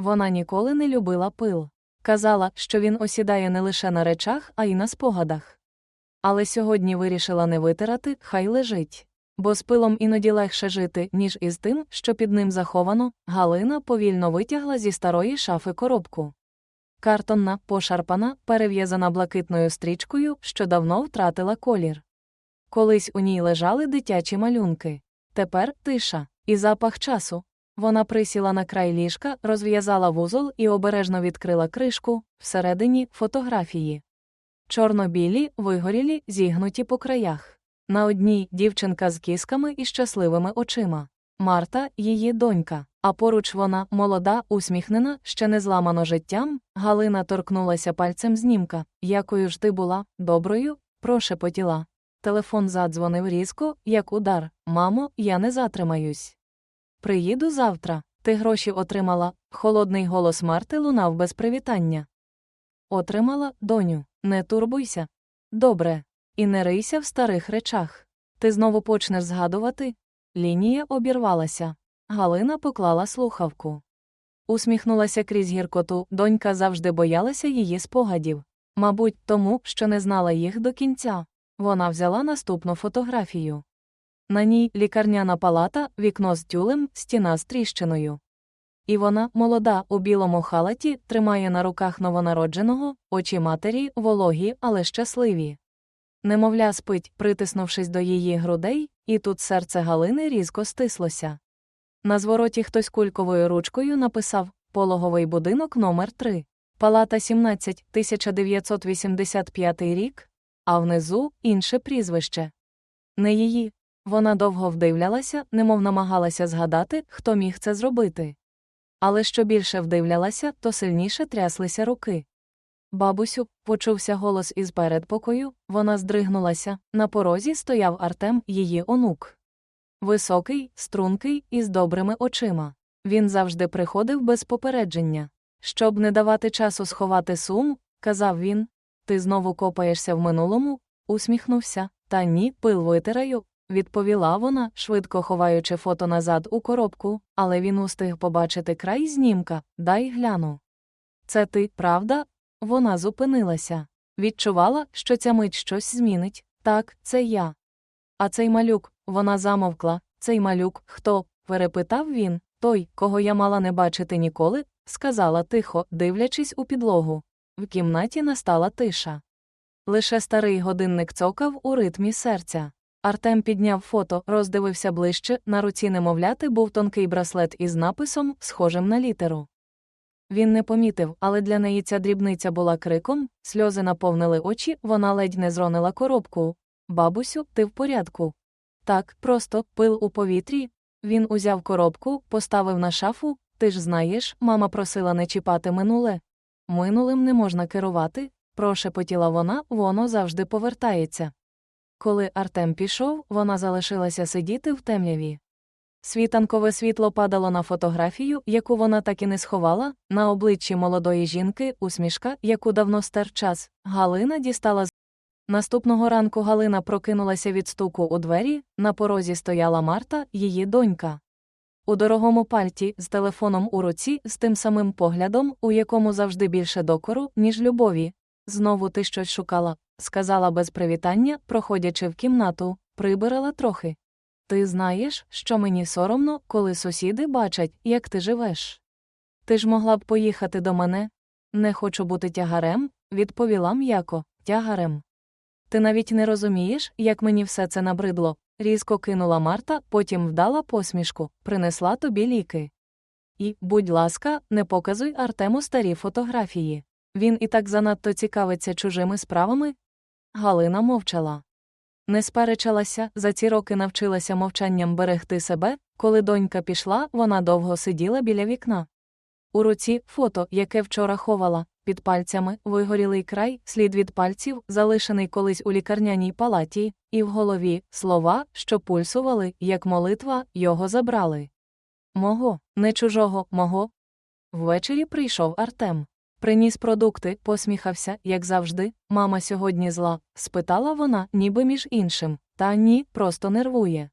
Вона ніколи не любила пил. Казала, що він осідає не лише на речах, а й на спогадах. Але сьогодні вирішила не витирати, хай лежить. Бо з пилом іноді легше жити, ніж із тим, що під ним заховано, Галина повільно витягла зі старої шафи коробку. Картонна, пошарпана, перев'язана блакитною стрічкою, що давно втратила колір. Колись у ній лежали дитячі малюнки. Тепер тиша і запах часу. Вона присіла на край ліжка, розв'язала вузол і обережно відкрила кришку, всередині фотографії. Чорно-білі, вигорілі, зігнуті по краях. На одній дівчинка з кісками і щасливими очима. Марта, її донька, а поруч вона, молода, усміхнена, ще не зламано життям. Галина торкнулася пальцем знімка. Якою ж ти була, доброю? прошепотіла. Телефон задзвонив різко, як удар. Мамо, я не затримаюсь. Приїду завтра. Ти гроші отримала. Холодний голос Марти лунав без привітання. Отримала, доню, не турбуйся. Добре. І не рийся в старих речах. Ти знову почнеш згадувати. Лінія обірвалася. Галина поклала слухавку. Усміхнулася крізь гіркоту, донька завжди боялася її спогадів. Мабуть, тому, що не знала їх до кінця. Вона взяла наступну фотографію. На ній лікарняна палата, вікно з тюлем, стіна з тріщиною. І вона, молода, у білому халаті, тримає на руках новонародженого, очі матері, вологі, але щасливі. Немовля спить, притиснувшись до її грудей, і тут серце Галини різко стислося. На звороті хтось кульковою ручкою написав Пологовий будинок номер 3 палата 17, 1985 рік, а внизу інше прізвище. Не її. Вона довго вдивлялася, немов намагалася згадати, хто міг це зробити. Але що більше вдивлялася, то сильніше тряслися руки. Бабусю, почувся голос із передпокою, вона здригнулася. На порозі стояв Артем, її онук. Високий, стрункий, із добрими очима. Він завжди приходив без попередження. Щоб не давати часу сховати сум, казав він. Ти знову копаєшся в минулому? усміхнувся. Та ні, пил витираю, відповіла вона, швидко ховаючи фото назад у коробку, але він устиг побачити край знімка, дай гляну. Це ти, правда? Вона зупинилася. Відчувала, що ця мить щось змінить. Так, це я. А цей малюк, вона замовкла. Цей малюк, хто? перепитав він. Той, кого я мала не бачити ніколи, сказала тихо, дивлячись у підлогу. В кімнаті настала тиша. Лише старий годинник цокав у ритмі серця. Артем підняв фото, роздивився ближче, на руці немовляти був тонкий браслет із написом, схожим на літеру. Він не помітив, але для неї ця дрібниця була криком, сльози наповнили очі, вона ледь не зронила коробку. Бабусю, ти в порядку. Так, просто пил у повітрі. Він узяв коробку, поставив на шафу. Ти ж знаєш, мама просила не чіпати минуле. Минулим не можна керувати, прошепотіла вона, воно завжди повертається. Коли Артем пішов, вона залишилася сидіти в темряві. Світанкове світло падало на фотографію, яку вона так і не сховала, на обличчі молодої жінки, усмішка, яку давно стер час. Галина дістала з. Наступного ранку Галина прокинулася від стуку у двері, на порозі стояла Марта, її донька. У дорогому пальті, з телефоном у руці, з тим самим поглядом, у якому завжди більше докору, ніж любові. Знову ти щось шукала, сказала без привітання, проходячи в кімнату, прибирала трохи. Ти знаєш, що мені соромно, коли сусіди бачать, як ти живеш. Ти ж могла б поїхати до мене. Не хочу бути тягарем, відповіла м'яко, тягарем. Ти навіть не розумієш, як мені все це набридло. Різко кинула Марта, потім вдала посмішку, принесла тобі ліки. І, будь ласка, не показуй Артему старі фотографії. Він і так занадто цікавиться чужими справами. Галина мовчала. Не сперечалася, за ці роки навчилася мовчанням берегти себе, коли донька пішла, вона довго сиділа біля вікна. У руці фото, яке вчора ховала, під пальцями вигорілий край, слід від пальців, залишений колись у лікарняній палаті, і в голові слова, що пульсували, як молитва, його забрали. Мого, не чужого, мого. Ввечері прийшов Артем. Приніс продукти, посміхався, як завжди. Мама сьогодні зла, спитала вона, ніби між іншим. Та ні, просто нервує.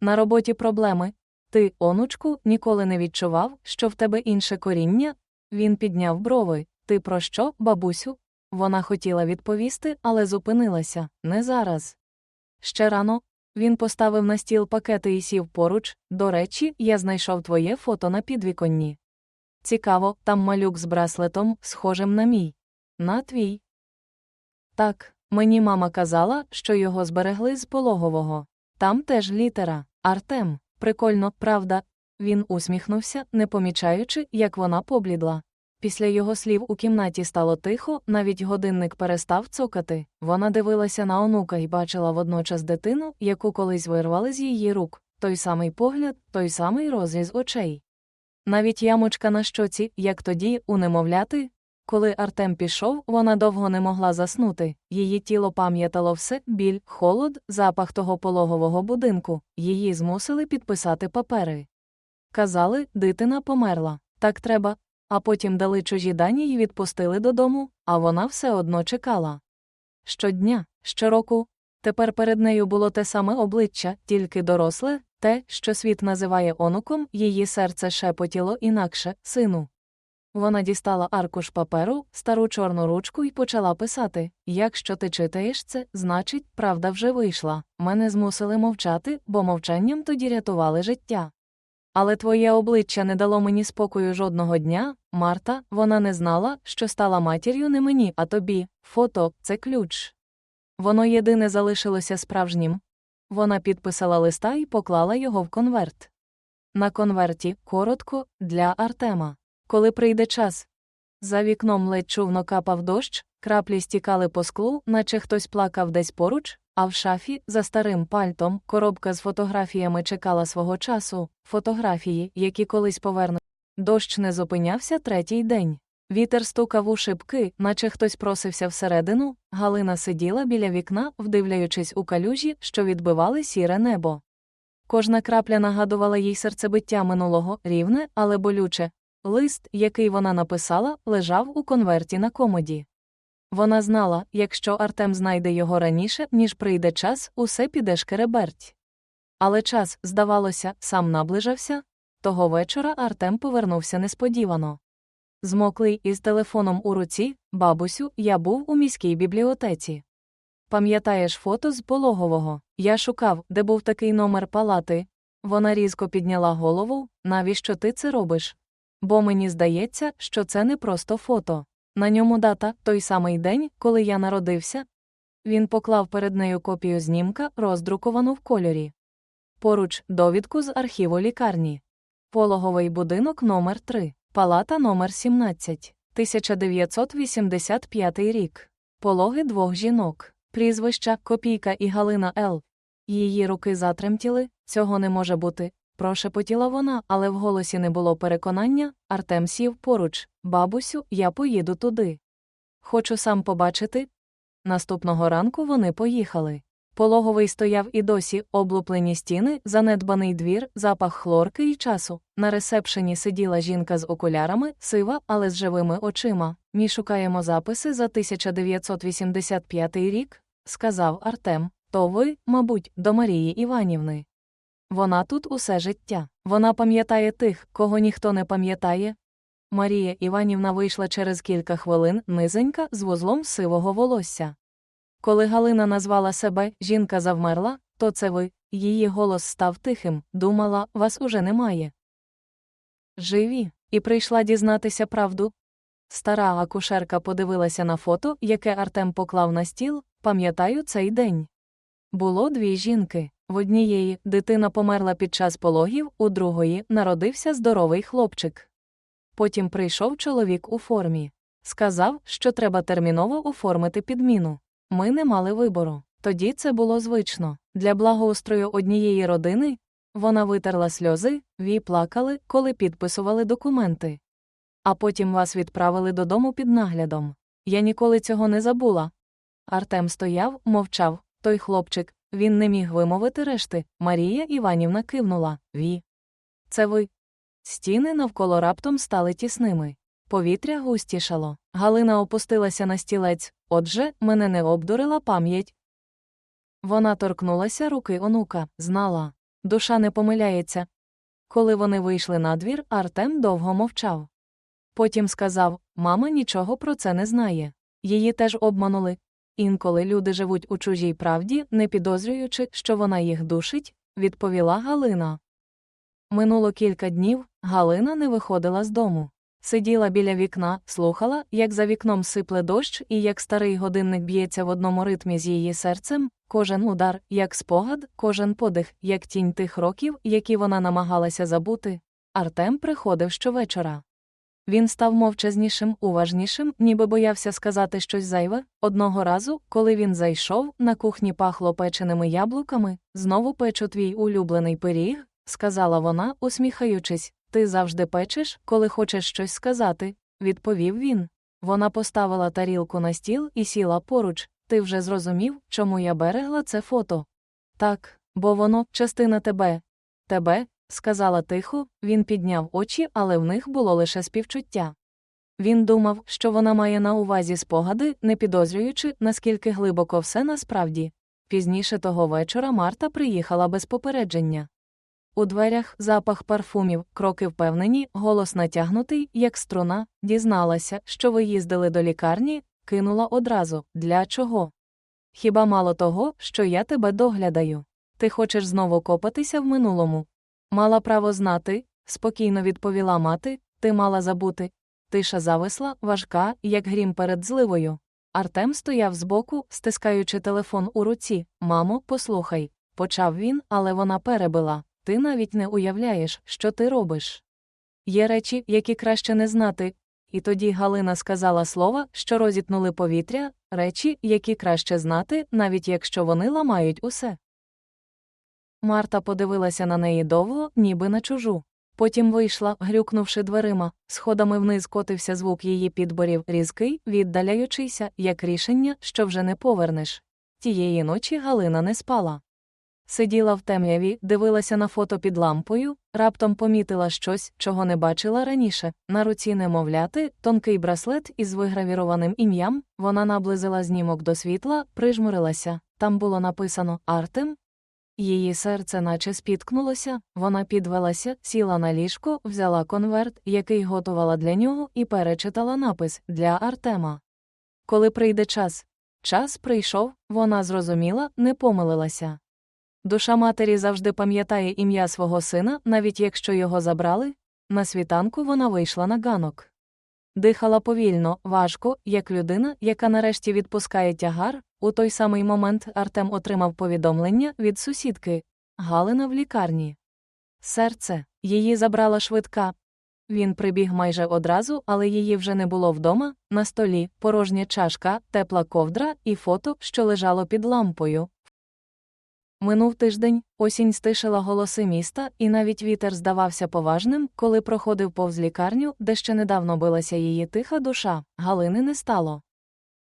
На роботі проблеми. Ти, онучку, ніколи не відчував, що в тебе інше коріння? Він підняв брови. Ти про що, бабусю? Вона хотіла відповісти, але зупинилася не зараз. Ще рано. Він поставив на стіл пакети і сів поруч. До речі, я знайшов твоє фото на підвіконні. Цікаво, там малюк з браслетом, схожим на мій. На твій. Так, мені мама казала, що його зберегли з пологового. Там теж літера Артем. Прикольно, правда. Він усміхнувся, не помічаючи, як вона поблідла. Після його слів у кімнаті стало тихо, навіть годинник перестав цокати. Вона дивилася на онука і бачила водночас дитину, яку колись вирвали з її рук, той самий погляд, той самий розріз очей. Навіть ямочка на щоці, як тоді, у немовляти. Коли Артем пішов, вона довго не могла заснути. Її тіло пам'ятало все біль, холод, запах того пологового будинку. Її змусили підписати папери. Казали, дитина померла. Так треба. А потім дали чужі дані і відпустили додому, а вона все одно чекала. Щодня, щороку. Тепер перед нею було те саме обличчя, тільки доросле, те, що світ називає онуком, її серце шепотіло інакше, сину. Вона дістала аркуш паперу, стару чорну ручку і почала писати Якщо ти читаєш це, значить, правда вже вийшла. Мене змусили мовчати, бо мовчанням тоді рятували життя. Але твоє обличчя не дало мені спокою жодного дня, Марта, вона не знала, що стала матір'ю не мені, а тобі. Фото це ключ. Воно єдине залишилося справжнім. Вона підписала листа і поклала його в конверт. На конверті коротко для Артема. Коли прийде час. За вікном ледь чувно капав дощ, краплі стікали по склу, наче хтось плакав десь поруч, а в шафі, за старим пальтом, коробка з фотографіями чекала свого часу, фотографії, які колись повернуть. Дощ не зупинявся третій день. Вітер стукав у шибки, наче хтось просився всередину, Галина сиділа біля вікна, вдивляючись у калюжі, що відбивали сіре небо. Кожна крапля нагадувала їй серцебиття минулого, рівне, але болюче. Лист, який вона написала, лежав у конверті на комоді. Вона знала, якщо Артем знайде його раніше, ніж прийде час, усе піде шкереберть. Але час, здавалося, сам наближався. Того вечора Артем повернувся несподівано. Змоклий із телефоном у руці, бабусю, я був у міській бібліотеці. Пам'ятаєш фото з пологового? Я шукав, де був такий номер палати. Вона різко підняла голову, навіщо ти це робиш? Бо мені здається, що це не просто фото. На ньому дата той самий день, коли я народився. Він поклав перед нею копію знімка, роздруковану в кольорі. Поруч довідку з архіву лікарні. Пологовий будинок номер 3 палата номер 17 1985 рік. Пологи двох жінок. Прізвища Копійка і Галина Л. Її руки затремтіли, цього не може бути. Прошепотіла вона, але в голосі не було переконання. Артем сів поруч. Бабусю, я поїду туди. Хочу сам побачити. Наступного ранку вони поїхали. Пологовий стояв і досі, облуплені стіни, занедбаний двір, запах хлорки і часу. На ресепшені сиділа жінка з окулярами, сива, але з живими очима. Ми шукаємо записи за 1985 рік, сказав Артем. То ви, мабуть, до Марії Іванівни. Вона тут усе життя. Вона пам'ятає тих, кого ніхто не пам'ятає. Марія Іванівна вийшла через кілька хвилин, низенька, з вузлом сивого волосся. Коли Галина назвала себе, жінка завмерла, то це ви, її голос став тихим, думала, вас уже немає. Живі, і прийшла дізнатися правду. Стара акушерка подивилася на фото, яке Артем поклав на стіл, пам'ятаю цей день. Було дві жінки. В однієї дитина померла під час пологів, у другої народився здоровий хлопчик. Потім прийшов чоловік у формі. Сказав, що треба терміново оформити підміну. Ми не мали вибору. Тоді це було звично. Для благоустрою однієї родини вона витерла сльози, ві плакали, коли підписували документи. А потім вас відправили додому під наглядом. Я ніколи цього не забула. Артем стояв, мовчав, той хлопчик, він не міг вимовити решти. Марія Іванівна кивнула Ві. Це ви. Стіни навколо раптом стали тісними. Повітря густішало. Галина опустилася на стілець, отже, мене не обдурила пам'ять. Вона торкнулася руки онука, знала. Душа не помиляється. Коли вони вийшли на двір, Артем довго мовчав. Потім сказав Мама нічого про це не знає. Її теж обманули. Інколи люди живуть у чужій правді, не підозрюючи, що вона їх душить, відповіла Галина. Минуло кілька днів, Галина не виходила з дому. Сиділа біля вікна, слухала, як за вікном сипле дощ і як старий годинник б'ється в одному ритмі з її серцем, кожен удар, як спогад, кожен подих, як тінь тих років, які вона намагалася забути. Артем приходив щовечора. Він став мовчазнішим, уважнішим, ніби боявся сказати щось зайве. Одного разу, коли він зайшов, на кухні пахло печеними яблуками, знову печу твій улюблений пиріг, сказала вона, усміхаючись. Ти завжди печеш, коли хочеш щось сказати, відповів він. Вона поставила тарілку на стіл і сіла поруч. Ти вже зрозумів, чому я берегла це фото? Так, бо воно частина тебе. Тебе, сказала тихо, він підняв очі, але в них було лише співчуття. Він думав, що вона має на увазі спогади, не підозрюючи, наскільки глибоко все насправді. Пізніше того вечора Марта приїхала без попередження. У дверях запах парфумів, кроки впевнені, голос натягнутий, як струна, дізналася, що ви їздили до лікарні, кинула одразу для чого? Хіба мало того, що я тебе доглядаю? Ти хочеш знову копатися в минулому? Мала право знати, спокійно відповіла мати, ти мала забути. Тиша зависла, важка, як грім перед зливою. Артем стояв збоку, стискаючи телефон у руці. Мамо, послухай, почав він, але вона перебила. Ти навіть не уявляєш, що ти робиш. Є речі, які краще не знати. І тоді Галина сказала слова, що розітнули повітря, речі, які краще знати, навіть якщо вони ламають усе. Марта подивилася на неї довго, ніби на чужу. Потім вийшла, грюкнувши дверима, сходами вниз котився звук її підборів, різкий, віддаляючийся, як рішення, що вже не повернеш. Тієї ночі Галина не спала. Сиділа в темряві, дивилася на фото під лампою, раптом помітила щось, чого не бачила раніше. На руці немовляти, тонкий браслет із вигравірованим ім'ям, вона наблизила знімок до світла, прижмурилася. Там було написано Артем. Її серце наче спіткнулося, вона підвелася, сіла на ліжко, взяла конверт, який готувала для нього, і перечитала напис для Артема. Коли прийде час. Час прийшов, вона зрозуміла, не помилилася. Душа матері завжди пам'ятає ім'я свого сина, навіть якщо його забрали. На світанку вона вийшла на ганок. Дихала повільно, важко, як людина, яка нарешті відпускає тягар. У той самий момент Артем отримав повідомлення від сусідки Галина в лікарні. Серце її забрала швидка. Він прибіг майже одразу, але її вже не було вдома. На столі порожня чашка, тепла ковдра і фото, що лежало під лампою. Минув тиждень, осінь стишила голоси міста, і навіть вітер здавався поважним, коли проходив повз лікарню, де ще недавно билася її тиха душа, Галини не стало.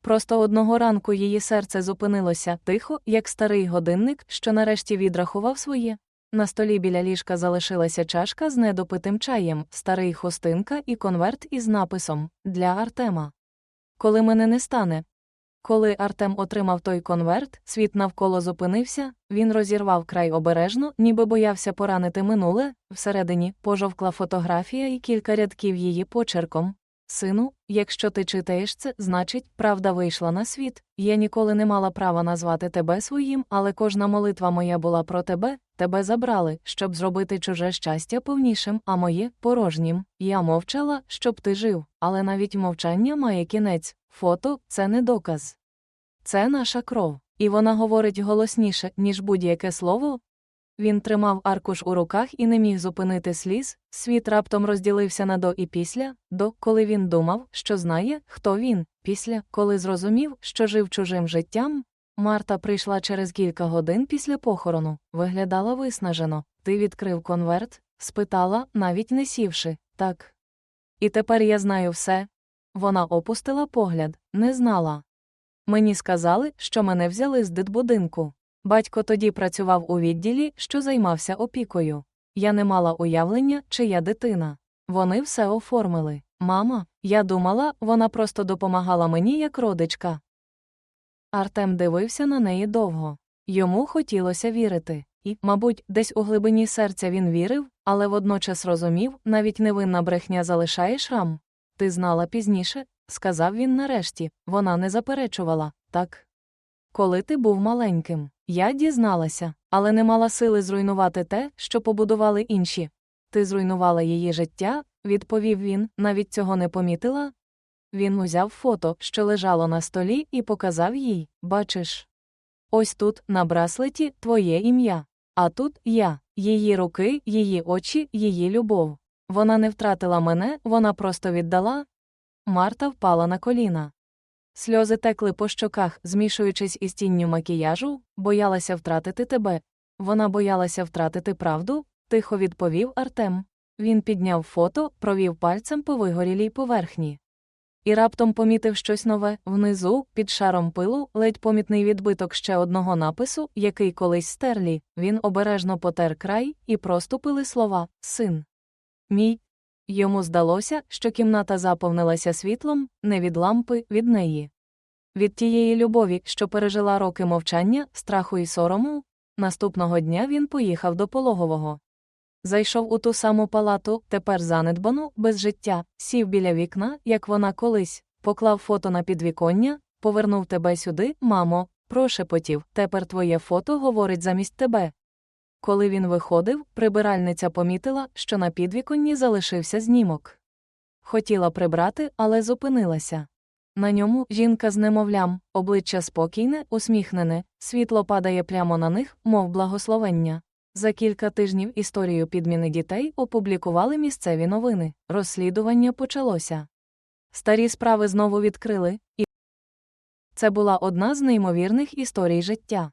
Просто одного ранку її серце зупинилося тихо, як старий годинник, що нарешті відрахував своє. На столі біля ліжка залишилася чашка з недопитим чаєм, старий хустинка і конверт із написом Для Артема. Коли мене не стане, коли Артем отримав той конверт, світ навколо зупинився, він розірвав край обережно, ніби боявся поранити минуле, всередині пожовкла фотографія і кілька рядків її почерком. Сину, якщо ти читаєш це, значить, правда вийшла на світ. Я ніколи не мала права назвати тебе своїм, але кожна молитва моя була про тебе, тебе забрали, щоб зробити чуже щастя повнішим, а моє порожнім. Я мовчала, щоб ти жив, але навіть мовчання має кінець. Фото це не доказ. Це наша кров, і вона говорить голосніше, ніж будь-яке слово. Він тримав аркуш у руках і не міг зупинити сліз. Світ раптом розділився на до і після, до коли він думав, що знає, хто він, після, коли зрозумів, що жив чужим життям. Марта прийшла через кілька годин після похорону, виглядала виснажено. Ти відкрив конверт, спитала, навіть не сівши, так. І тепер я знаю все, вона опустила погляд, не знала. Мені сказали, що мене взяли з дитбудинку. Батько тоді працював у відділі, що займався опікою. Я не мала уявлення, чия дитина. Вони все оформили. Мама, я думала, вона просто допомагала мені як родичка. Артем дивився на неї довго. Йому хотілося вірити. І, мабуть, десь у глибині серця він вірив, але водночас розумів, навіть невинна брехня залишає шрам. Ти знала пізніше, сказав він нарешті, вона не заперечувала, так. Коли ти був маленьким, я дізналася, але не мала сили зруйнувати те, що побудували інші. Ти зруйнувала її життя, відповів він, навіть цього не помітила. Він узяв фото, що лежало на столі, і показав їй бачиш. Ось тут, на браслеті, твоє ім'я. А тут я, її руки, її очі, її любов. Вона не втратила мене, вона просто віддала. Марта впала на коліна. Сльози текли по щоках, змішуючись із тінню макіяжу, боялася втратити тебе. Вона боялася втратити правду, тихо відповів Артем. Він підняв фото, провів пальцем по вигорілій поверхні. І раптом помітив щось нове внизу, під шаром пилу, ледь помітний відбиток ще одного напису, який колись стерлі. Він обережно потер край і проступили слова Син. Мій. Йому здалося, що кімната заповнилася світлом, не від лампи, від неї. Від тієї любові, що пережила роки мовчання, страху і сорому, наступного дня він поїхав до пологового. Зайшов у ту саму палату, тепер занедбану, без життя, сів біля вікна, як вона колись, поклав фото на підвіконня, повернув тебе сюди, мамо, прошепотів, тепер твоє фото говорить замість тебе. Коли він виходив, прибиральниця помітила, що на підвіконні залишився знімок. Хотіла прибрати, але зупинилася. На ньому жінка з немовлям, обличчя спокійне, усміхнене, світло падає прямо на них, мов благословення. За кілька тижнів історію підміни дітей опублікували місцеві новини. Розслідування почалося. Старі справи знову відкрили, і це була одна з неймовірних історій життя.